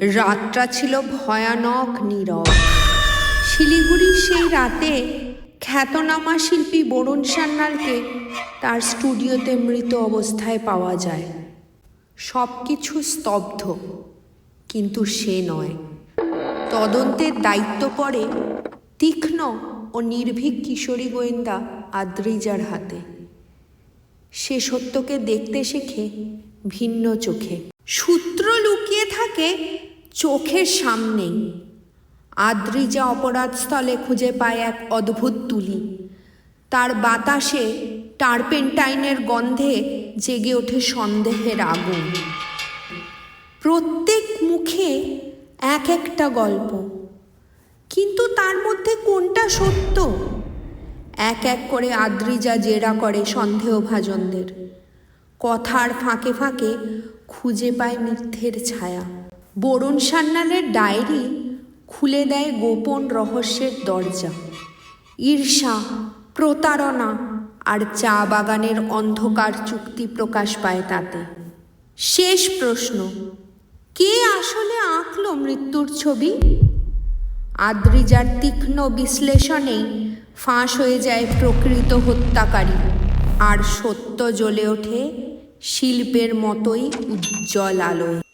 রাতটা ছিল ভয়ানক নীরব। শিলিগুড়ির সেই রাতে খ্যাতনামা শিল্পী বরুণ সান্যালকে তার স্টুডিওতে মৃত অবস্থায় পাওয়া যায়। সব কিছু স্তব্ধ, কিন্তু সে নয়। তদন্তের দায়িত্ব পড়ে তীক্ষ্ণ ও নির্ভীক কিশোরী গোয়েন্দা আদ্রিজার হাতে। সে সত্যকে দেখতে শেখে ভিন্ন চোখে। সূত্র লুকিয়ে থাকে চোখের সামনেই আদ্রিজা অপরাধস্থলে খুঁজে পায় এক অদ্ভুত তুলি। তার বাতাসে টারপেন্টাইনের গন্ধে জেগে ওঠে সন্দেহের আগুন। প্রত্যেক মুখে এক একটা গল্প। কিন্তু তার মধ্যে কোনটা সত্য? এক এক করে আদ্রিজা জেরা করে সন্দেহভাজনদের। কথার ফাঁকে ফাঁকে খুঁজে পায় মিথ্যের ছায়া। বরুণ সান্যালের ডায়েরি খুলে দেয় গোপন রহস্যের দরজা। ঈর্ষা, প্রতারণা আর চা বাগানের অন্ধকার চুক্তি প্রকাশ পায় তাতে। শেষ প্রশ্ন, কে আসলে আঁকলো মৃত্যুর ছবি? আদ্রিজার তীক্ষ্ণ বিশ্লেষণেই ফাঁস হয়ে যায় প্রকৃত হত্যাকারী আর সত্য জ্বলে ওঠে শিল্পের মতোই উজ্জ্বল আলোয়।